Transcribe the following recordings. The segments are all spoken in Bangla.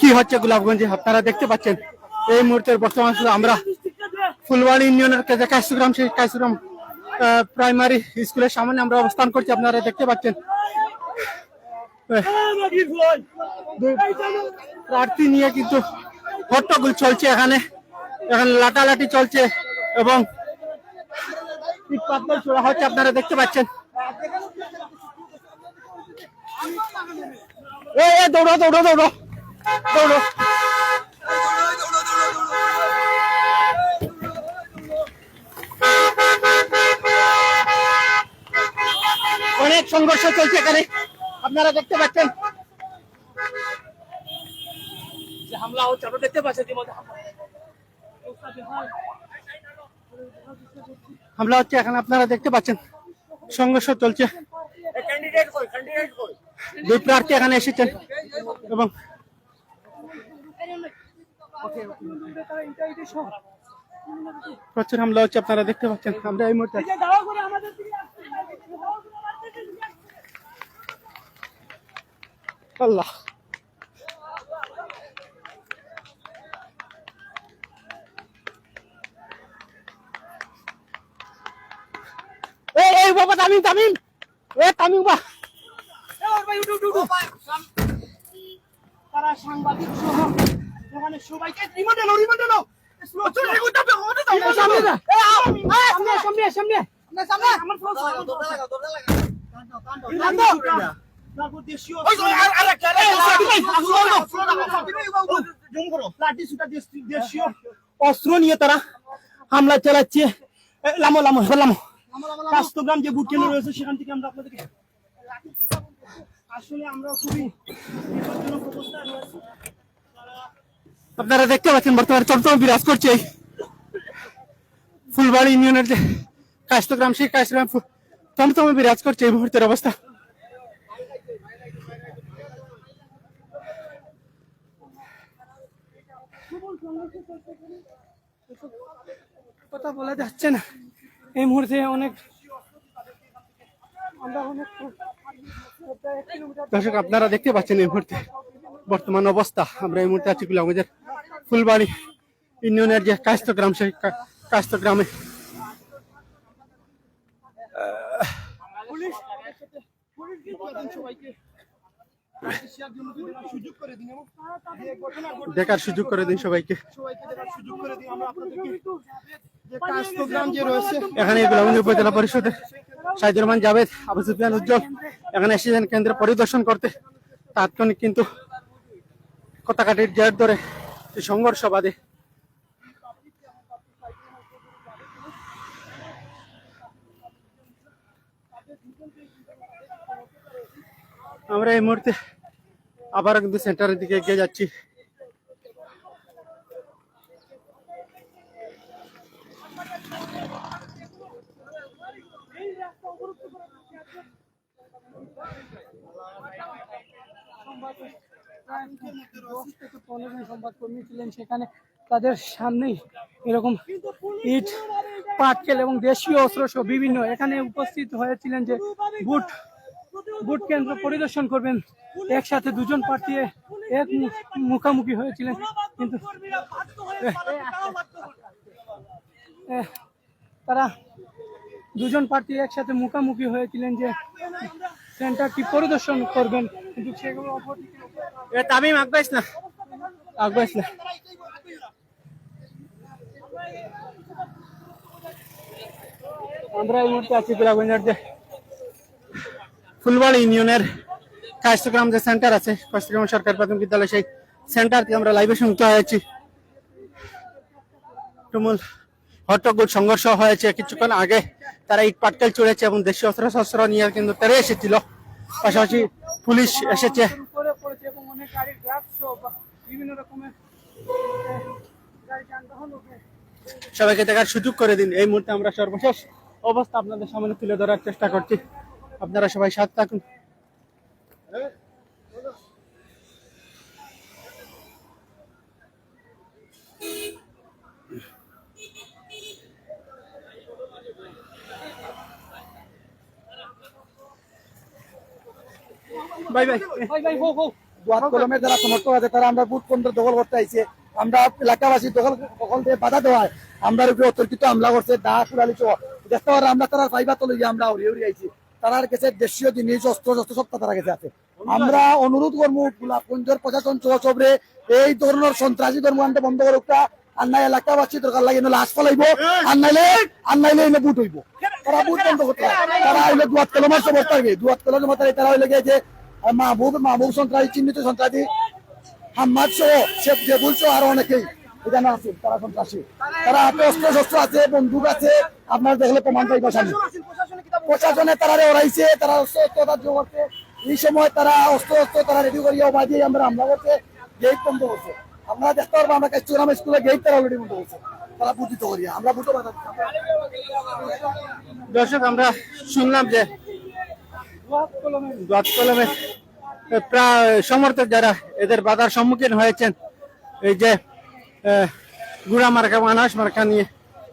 কি হচ্ছে গোলাপগঞ্জে? আপনারা দেখতে পাচ্ছেন। এই মুহূর্তের বর্তমান আমরা ফুলবাড়ি ইউনিয়নের কাছে সেই কাশিগ্রাম প্রাইমারি স্কুলের সামনে আমরা অবস্থান করছি, আপনারা দেখতে পাচ্ছেন। প্রার্থী নিয়ে কিন্তু হট্টগোল চলছে এখানে। এখানে লাটালাটি চলছে এবং ছোড়া হচ্ছে, আপনারা দেখতে পাচ্ছেন। দৌড়ো দৌড়ো দৌড়ো। দৌড়ো। অনেক সংঘর্ষ চলছে এখানে। আপনারা দেখতে পাচ্ছেন। যে হামলা হচ্ছে আপনারা দেখতে পাচ্ছেন হামলা। হচ্ছে এখানে আপনারা দেখতে পাচ্ছেন। সংঘর্ষ চলছে। দুই প্রার্থী এখানে এসেছেন এবং প্রচুর হামলা হচ্ছে আপনারা দেখতে পাচ্ছেন আমরা এই মুহূর্তে আল্লাহ। এই এই বাবা তামিম তামিম। এ তামিম বা তারা সাংবাদিক সহ সবাইকে রিমোট এলো রিমোট সামনে অস্ত্র নিয়ে তারা হামলা চালাচ্ছে। লামো লামো লামো। কাস্তগ্রাম যে বুট কেন্দ্র রয়েছে সেখান থেকে আমরা আপনাদেরকে আসলে আমরা খুবই বিপজ্জনক অবস্থায় রয়েছি। আপনারা দেখতে পাচ্ছেন, বর্তমানে চট্টগ্রাম বিরাজ করছে। ফুলবাড়ি ইউনিয়নের যে কাস্তগ্রাম সেই কাস্তগ্রাম তমতমে বিরাজ করছে এই মুহূর্তের অবস্থা। কথা বলা যাচ্ছে না। এই মুহূর্তে অনেক দর্শক, আপনারা দেখতে পাচ্ছেন এই মুহূর্তে বর্তমান অবস্থা। আমরা এই মুহূর্তে আছি গোলামগঞ্জের ফুলবাড়ি ইউনিয়নের যে কাস্ত গ্রাম সেই কা- কাস্ত গ্রামে দেখার সুযোগ করে দিন সবাইকে। এখানে গোলামগঞ্জ উপজেলা পরিষদের সাইদুর রহমান জাভেদ আবু সুফিয়ান উজ্জ্বল এখানে এসেছেন কেন্দ্র পরিদর্শন করতে। তাৎক্ষণিক কিন্তু কথাকাটির জের ধরে সংঘর্ষ বাদে। আমরা এই মুহূর্তে আবার কিন্তু সেন্টারের দিকে এগিয়ে যাচ্ছি। ছিলেন সেখানে তাদের সামনেই এরকম ইট পাটকেল এবং দেশীয় অস্ত্র সহ বিভিন্ন এখানে উপস্থিত হয়েছিলেন যে বুট বুট কেন্দ্র পরিদর্শন করবেন। একসাথে দুজন প্রার্থী এক মুখামুখি হয়েছিলেন। কিন্তু তারা দুজন প্রার্থী একসাথে মুখামুখি হয়েছিলেন যে সেন্টারটি পরিদর্শন করবেন? কিন্তু সেগুলো তামিম না। না। আমরা এই মুহূর্তে আছি যে ফুলবাড়ি ইউনিয়নের কাষ্টগ্রাম যে সেন্টার আছে কাষ্টগ্রাম সরকার প্রাথমিক বিদ্যালয় সেই সেন্টার থেকে আমরা লাইভে শুনতে হয়েছি। তুমুল হট্টগোল সংঘর্ষ হয়েছে কিছুক্ষণ আগে তারা ইট পাটকেল চড়েছে এবং দেশীয় অস্ত্র শস্ত্র নিয়ে কিন্তু তেরে এসেছিল। পাশাপাশি পুলিশ এসেছে। সবাইকে দেখার সুযোগ করে দিন। এই মুহূর্তে আমরা সর্বশেষ অবস্থা আপনাদের সামনে তুলে ধরার চেষ্টা করছি। আপনারা সবাই সাথ থাকুন। Bye bye. ভাই ভাই হো হো। দোয়াত কলমের যারা সমর্থক আছে তারা আমরা বুথ কেন্দ্র দখল করতে আইছে। আমরা এলাকাবাসী দখল দখল দিয়ে বাধা দেওয়ায় আমরা উপরে অতর্কিত হামলা করছে দা কুড়ালি চো দেখতে পারে আমরা তারা ফাইবার তো লইয়া আমরা উড়িয়ে উড়িয়ে আইছি। তারার কাছে দেশীয় জিনিস অস্ত্র শস্ত্র সব তারা কাছে আছে। আমরা অনুরোধ করব গোলাপগঞ্জের প্রশাসন চৌচবরে এই ধরনের সন্ত্রাসী কর্মকাণ্ড বন্ধ করুক আর নাই এলাকাবাসী দরকার লাগে লাশ ফলাইব আর নাইলে আর নাইলে এনে বুট হইব। তারা বুট বন্ধ করতে হয়। তারা হইলে দুয়াত কলমার সব থাকবে। দুয়াত কলমের মাথায় তারা হইলে গিয়ে যে মাহবুব মাহবুব সন্ত্রাসী চিহ্নিত সন্ত্রাসী হাম্মাদ সহ শেখ জেবুল সহ আরও অনেকেই এখানে আছে তারা সন্ত্রাসী তারা হাতে অস্ত্র শস্ত্র আছে বন্দুক আছে আপনার দেখলে প্রমাণ পাইবা সামনে প্রশাসনে তারা ওরাইছে তারা অস্ত্র অস্ত্র তার জোর করছে এই সময় তারা অস্ত্র অস্ত্র তারা রেডি করিয়া অবাধ দিয়ে আমরা হামলা করছে গেট বন্ধ করছে আমরা দেখতে পারব আমরা কাস্টুরাম স্কুলে গেট তারা অলরেডি বন্ধ করছে তারা বুঝিত করিয়া আমরা বুঝতে পারতাম দর্শক আমরা শুনলাম যে দোয়াত কলমের প্রায় সমর্থক যারা এদের বাধার সম্মুখীন হয়েছেন, এই যে গুড়া মার্কা মানস মার্কা নিয়ে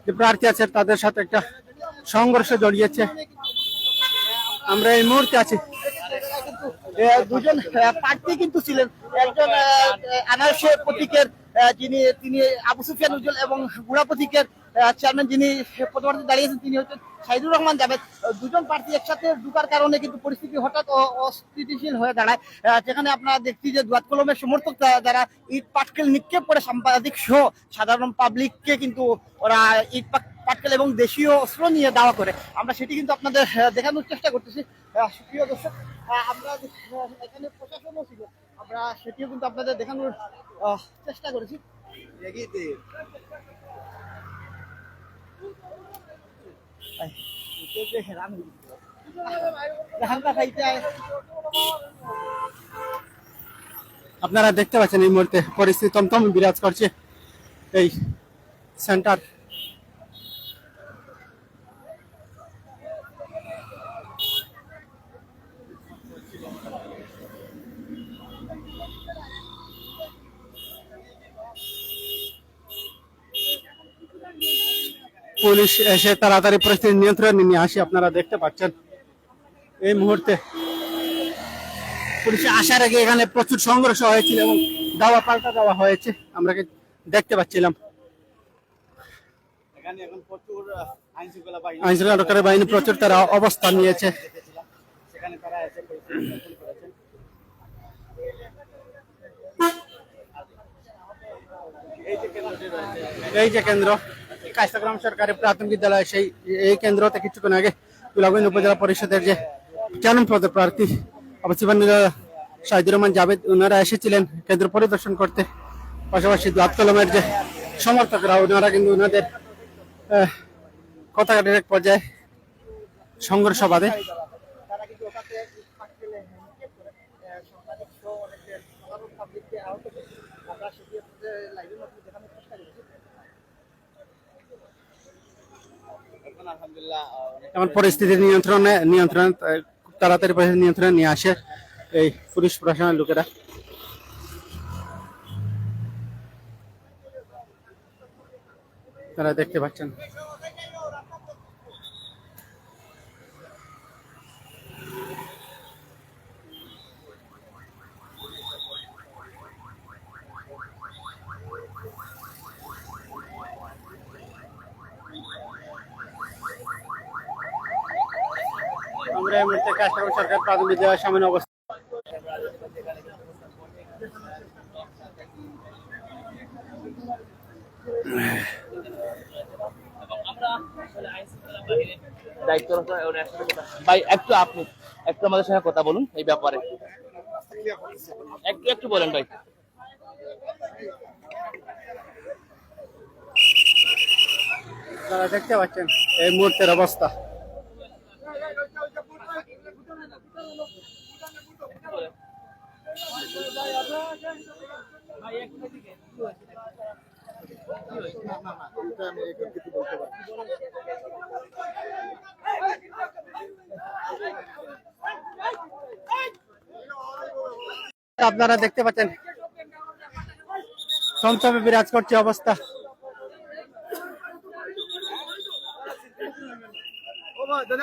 যে প্রার্থী আছে, তাদের সাথে একটা সংঘর্ষ জড়িয়েছে। আমরা এই মুহূর্তে আছি। দুজন প্রার্থী কিন্তু ছিলেন। একজন প্রতীকের যিনি, তিনি আবু সুফিয়ান উজ্জ্বল এবং গুড়া প্রতীকের চেয়ারম্যান যিনি প্রতিবাদে দাঁড়িয়েছেন তিনি হচ্ছেন সাইদুর রহমান জাভেদ। দুজন প্রার্থী একসাথে ঢুকার কারণে কিন্তু পরিস্থিতি হঠাৎ অস্থিতিশীল হয়ে দাঁড়ায়। যেখানে আপনারা দেখছি যে দুয়াত কলমের সমর্থক যারা ইট, পাটকেল নিক্ষেপ করে সাংবাদিক সহ সাধারণ পাবলিককে কিন্তু ওরা ইট, পাট- পাটকেল এবং দেশীয় অস্ত্র নিয়ে দাওয়া করে। আমরা সেটি কিন্তু আপনাদের দেখানোর চেষ্টা করতেছি। সুপ্রিয় দর্শক আমরা এখানে প্রশাসনও ছিল, আমরা সেটিও কিন্তু আপনাদের দেখানোর চেষ্টা করেছি আয়, এটা যে হেরান হয়ে গেছে। ধানটা খাইতে আয়। আপনারা দেখতে পাচ্ছেন এই মুহূর্তে পরিস্থিতি তমতম বিরাজ করছে এই সেন্টার পুলিশ এসে তাড়াতাড়ি পরিস্থিতি নিয়ন্ত্রণে নিয়ে আসে আপনারা দেখতে পাচ্ছেন। এই মুহূর্তে পুলিশ আসার আগে এখানে প্রচুর সংঘর্ষ হয়েছিল এবং দাওয়া পাল্টা দেওয়া হয়েছে আমরা দেখতে পাচ্ছিলাম। আইন শৃঙ্খলা বাহিনী প্রচুর তারা অবস্থান নিয়েছে। সেখানে তারা এসে এই যে কেন্দ্র কাস্তাগ্রাম সরকারি প্রাথমিক বিদ্যালয় সেই এই কেন্দ্রতে কিছুক্ষণ আগে তুলাগঞ্জ উপজেলা পরিষদের যে চেয়ারম্যান পদে প্রার্থী অবসিবান শাহিদুর রহমান জাভেদ ওনারা এসেছিলেন কেন্দ্র পরিদর্শন করতে। পাশাপাশি দাঁত কলমের যে সমর্থকরা ওনারা কিন্তু ওনাদের কথা এক পর্যায়ে সংঘর্ষ বাঁধে তারা কিন্তু ওখানে ইট পাটকেলে নিক্ষেপ করে আহ, সাংবাদিক সহ অনেকের সাধারণ পাবলিককে আহত করেছে। আমরা সেটি আপনাদের লাইভের মাধ্যমে দেখানোর চেষ্টা করেছি এখন আলহামদুলিল্লাহ আহ, অনেক এমন পরিস্থিতি নিয়ন্ত্রণে, নিয়ন্ত্রণ তাড়াতাড়ি পরিস্থিতি নিয়ন্ত্রণে নিয়ে আসে এই পুলিশ প্রশাসনের লোকেরা। তারা দেখতে পাচ্ছেন আমরা এই মুহূর্তে প্রাথমিক বিদ্যালয়ের সামনে অবস্থা ভাই, একটু আপনি, একটু আমাদের সঙ্গে কথা বলুন এই ব্যাপারে। একটু একটু বলেন ভাই। দেখতে পাচ্ছেন এই মুহূর্তের অবস্থা। আপনারা দেখতে পাচ্ছেন। থমথমে বিরাজ করছে অবস্থা। কখন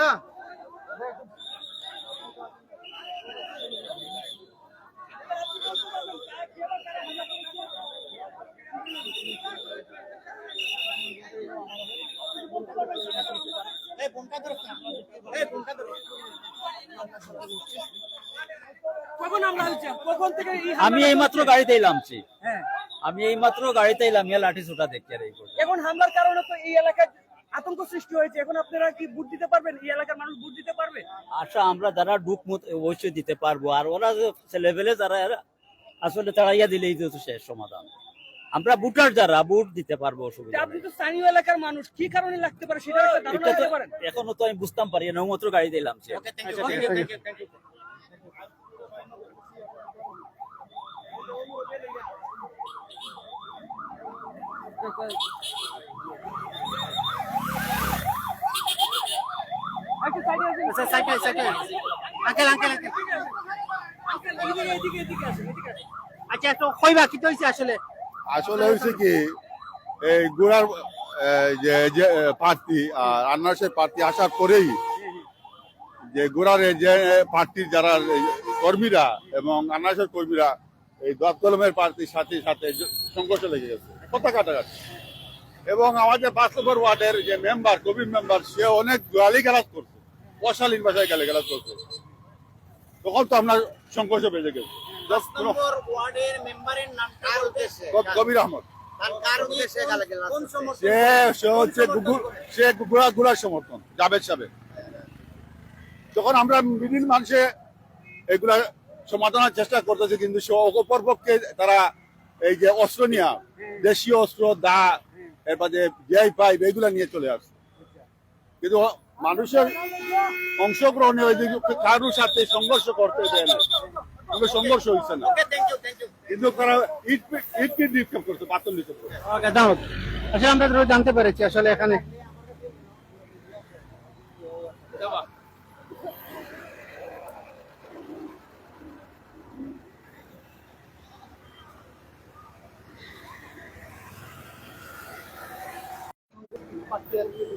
আমি গাড়িতে হ্যাঁ। আমি গাড়িতে লাঠি ছোটা এখন হামলার কারণে তো এই এলাকায় আতঙ্ক সৃষ্টি হয়েছে। এখন আপনারা কি বুট দিতে পারবেন? এই এলাকার মানুষ বুট দিতে পারবে? আচ্ছা আমরা যারা ডুক অবশ্যই দিতে পারব। আর ওরা লেভেলে যারা আসলে তাড়াইয়া দিলেই তো শেষ সমাধান। আমরা বুটার যারা বুট দিতে পারব অসুবিধা আপনি তো স্থানীয় এলাকার মানুষ কি কারণে লাগতে পারে সেটা একটা ধারণা দিতে পারেন এখনও তো আমি বুঝতাম পারি না মাত্র গাড়িতে এলামছি আচ্ছা। Uncle, uncle, uncle. তো কইবা কি হয়েছে আসলে? আসলে হয়েছে কি, এই গোড়ার যে যে প্রার্থী আর আন্নাসের প্রার্থী আসার পরেই যে গোড়ার যে পার্টির যারা কর্মীরা এবং আন্নাসের কর্মীরা এই দত কলমের প্রার্থীর সাথে সাথে সংঘর্ষ লেগে গেছে, কথা কাটাকাটি। এবং আমাদের পাঁচ নম্বর ওয়ার্ডের যে মেম্বার, কবির মেম্বার সে অনেক গালি গালাজ করছে, অশালীন ভাষায় গালি গালাজ করছে। তখন তো আপনার সংঘর্ষ বেজে গেছে। Just কোনো- ওয়ার্ডের মেম্বারের নামটা বলতেছে কবির আহমদ। সে হচ্ছে সে সমর্থন জাবেদ সাহেব তখন আমরা মিডিল মানুষে এগুলা সমাধানের চেষ্টা করতেছে কিন্তু সে অপর তারা এই যে অস্ত্র নিয়ে দেশীয় অস্ত্র দা এরপর যে জিআই পাইপ এগুলা নিয়ে চলে আসছে। কিন্তু মানুষের অংশগ্রহণে ওই কারোর সাথে সংঘর্ষ করতে দেয় না। সংঘর্ষ হচ্ছে না। কিন্তু তারা ইট ইট পিট নিক্ষেপ করছে পাথর নিক্ষেপ করছে আসলে আমরা তো জানতে পেরেছি আসলে এখানে।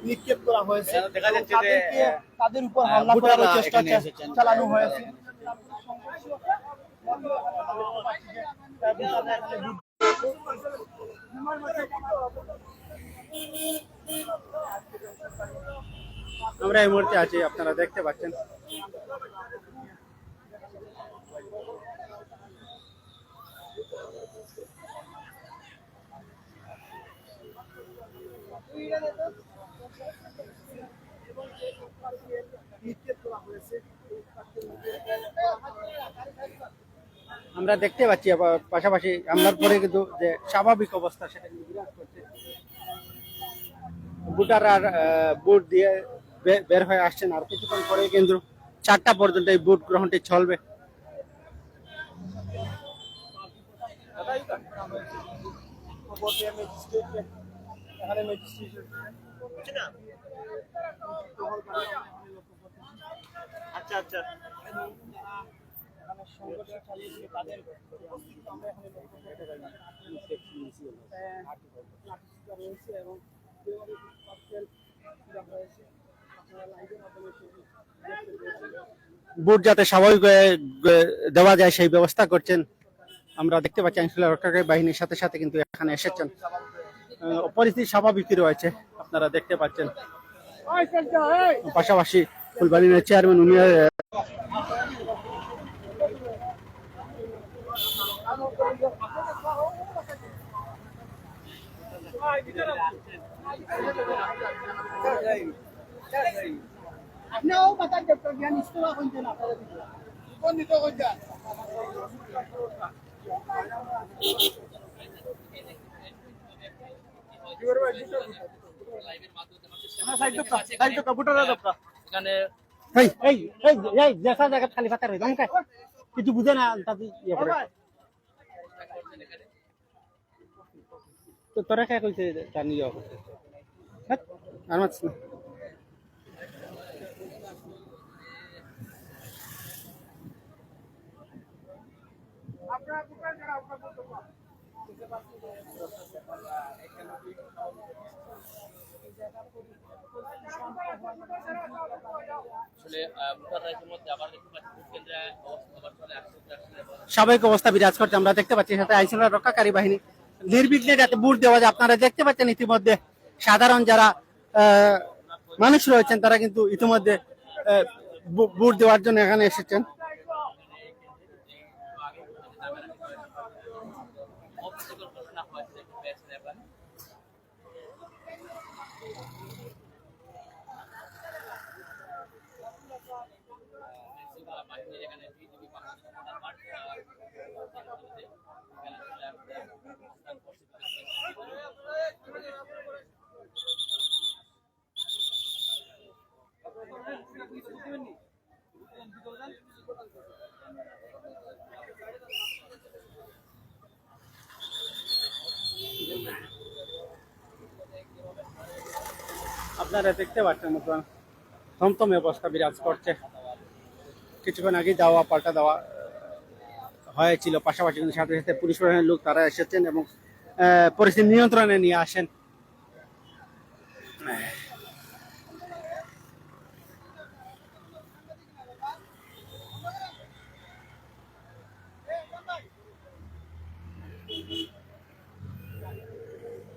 নিক্ষেপ করা হয়েছে দেখা যাচ্ছে তাদেরকে তাদের উপর হামলা করার চেষ্টা চালানো হয়েছে। আমরা এই মুহূর্তে আছি আপনারা দেখতে পাচ্ছেন। আমরা দেখতে পাচ্ছি পাশাপাশি আমলার পরে কিন্তু যে স্বাভাবিক অবস্থা সেটা কিন্তু বিরাজ করছে। ভোটার আর বুট দিয়ে বের হয়ে আসছেন আর কিছুক্ষণ পরে কিন্তু চারটা পর্যন্ত এই ভোট গ্রহণটি চলবে। আচ্ছা আচ্ছা। ভোট যাতে স্বাভাবিক হয়ে গ- দেওয়া যায় সেই ব্যবস্থা করছেন। আমরা দেখতে পাচ্ছি আইনশৃঙ্খলা রক্ষাকারী বাহিনীর সাথে সাথে কিন্তু এখানে এসেছেন। পরিস্থিতি স্বাভাবিকই রয়েছে আপনারা দেখতে পাচ্ছেন। পাশাপাশি ফুলবাড়ির চেয়ারম্যান উনি আপনিও বাতা ডক্টর জ্ঞান স্কুল হইতে না কোন দিতে কইতা এখানে এই এই এই এই দেখা জায়গা খালি ফাঁকা রয়েছে আমাকে কিছু বুঝে না তাতে ইয়ে করে তো তোরা কে কইছে নিয়ে করতে হ্যাঁ আর মাছ না। স্বাভাবিক অবস্থা বিরাজ করছে আমরা দেখতে পাচ্ছি সাথে আইনশৃঙ্খলা রক্ষাকারী বাহিনী। নির্বিঘ্নে যাতে বুট দেওয়া যায়। আপনারা দেখতে পাচ্ছেন ইতিমধ্যে সাধারণ যারা মানুষ রয়েছেন, তারা কিন্তু ইতিমধ্যে বুট দেওয়ার জন্য এখানে এসেছেন ঘোষণা হয়েছে দেখতে পেয়েছেন এবার আইনশৃঙ্খলা বাহিনী এখানে বিজিবি বাহিনী তার মাঠ আহ, এখানে চলে আসছে অবস্থান করছে আপনারা দেখতে পাচ্ছেন মতন থমথমে অবস্থা বিরাজ করছে। কিছুক্ষণ আগে দেওয়া পাল্টা দেওয়া হয়েছিল। পাশাপাশি কিন্তু সাথে সাথে পুলিশ প্রশাসনের লোক তারা এসেছেন এবং পরিস্থিতি নিয়ন্ত্রণে নিয়ে আসেন।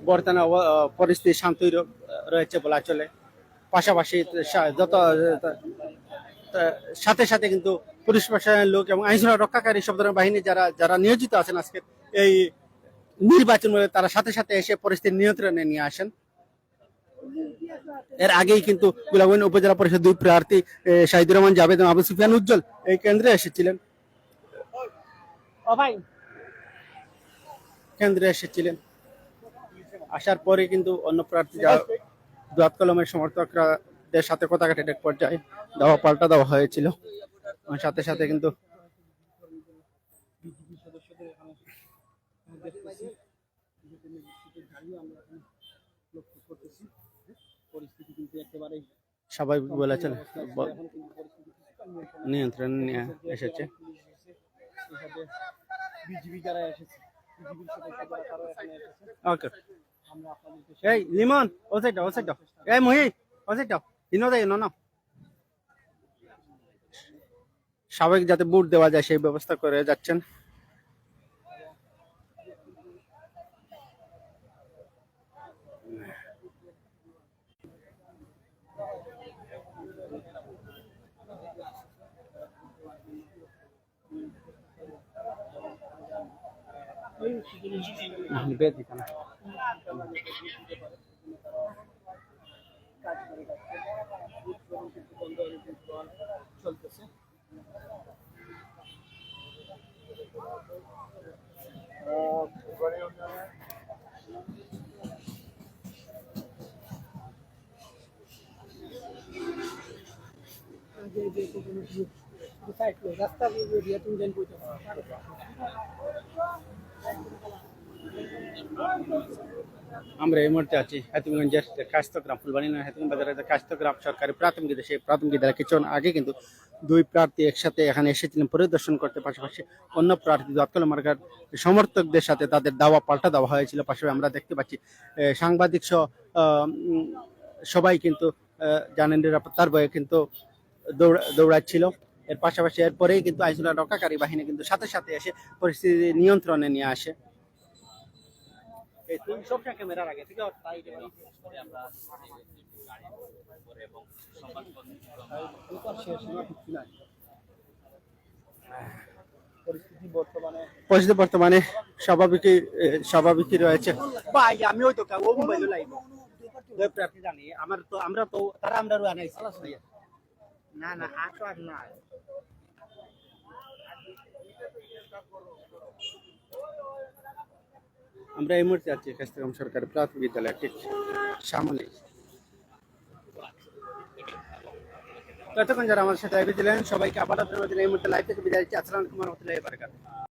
বর্তমানে পরিস্থিতি শান্তই র- রয়েছে বলা চলে। পাশাপাশি যত সাথে সাথে কিন্তু পুলিশ প্রশাসনের লোক এবং আইনশৃঙ্খলা রক্ষাকারী সব ধরনের বাহিনী যারা যারা নিয়োজিত আছেন আজকে এই নির্বাচন তারা সাথে সাথে এসে পরিস্থিতি নিয়ন্ত্রণে নিয়ে আসেন। এর আগেই কিন্তু গোলাগঞ্জ উপজেলা পরিষদ দুই প্রার্থী শাহিদুর রহমান জাভেদ এবং আবু সুফিয়ান উজ্জ্বল এই কেন্দ্রে এসেছিলেন। কেন্দ্রে এসেছিলেন। আসার পরে কিন্তু অন্য প্রার্থী যা দোয়াত কলমের সমর্থকরাদের সাথে কথা কাটে এক পর্যায়ে দেওয়া পাল্টা দেওয়া হয়েছিল। সাথে সাথে কিন্তু পরিস্থিতি কিন্তু একেবারেই স্বাভাবিক বলা নিয়ন্ত্রণ নিয়ে বিজিবি যারা এসেছে ওকে এই, লিমন, ও সাইড ও সাইড এই মহি ও সাইড ইনো দে, ইনো না স্বাভাবিক যাতে বুট দেওয়া যায়, সেই ব্যবস্থা করে যাচ্ছেন। বেদ দিতাম রাস্তা তুমি জানি কইতে আমরা এই মুহূর্তে আছি হাতিমগঞ্জের কাস্তগ্রাম ফুলবাড়ি নয় হাতিম বাজারের কাস্তগ্রাম সরকারি প্রাথমিক সেই প্রাথমিক বিদ্যালয় কিছুক্ষণ আগে কিন্তু দুই প্রার্থী একসাথে এখানে এসেছিলেন, পরিদর্শন করতে। পাশাপাশি অন্য প্রার্থী দোয়াতকল মার্গার সমর্থকদের সাথে তাদের দাওয়া, পাল্টা দেওয়া হয়েছিল। পাশাপাশি আমরা দেখতে পাচ্ছি সাংবাদিক সহ সবাই কিন্তু জানেন নিরাপত্তার বয়ে কিন্তু দৌড়া, দৌড়াচ্ছিল। এর পাশাপাশি এরপরেই কিন্তু আইনশৃঙ্খলা রক্ষাকারী বাহিনী কিন্তু সাথে সাথে এসে পরিস্থিতি নিয়ন্ত্রণে নিয়ে আসে। তুমি সবসময় ক্যামেরার আগে ঠিক আছে তাই করে আমরা এবং পরিস্থিতি বর্তমানে পরিস্থিতি বর্তমানে স্বাভাবিকই স্বাভাবিকই রয়েছে। ভাই আমি ওই তো ও মোবাইল লাইব প্রার্থী জানি আমার তো আমরা তো তারা আমরা রুয়া নাই না না আটো আর না আমরা এই মুহূর্তে আছি কাস্টম সরকারি প্রাথমিক বিদ্যালয় ঠিক সামনে ততক্ষণ যারা আমার সাথে লাইভে ছিলেন, সবাইকে আবার এই মুহূর্তে লাইভ থেকে বিদায় দিচ্ছি আসসালাম কুমার রহমতুল্লাহি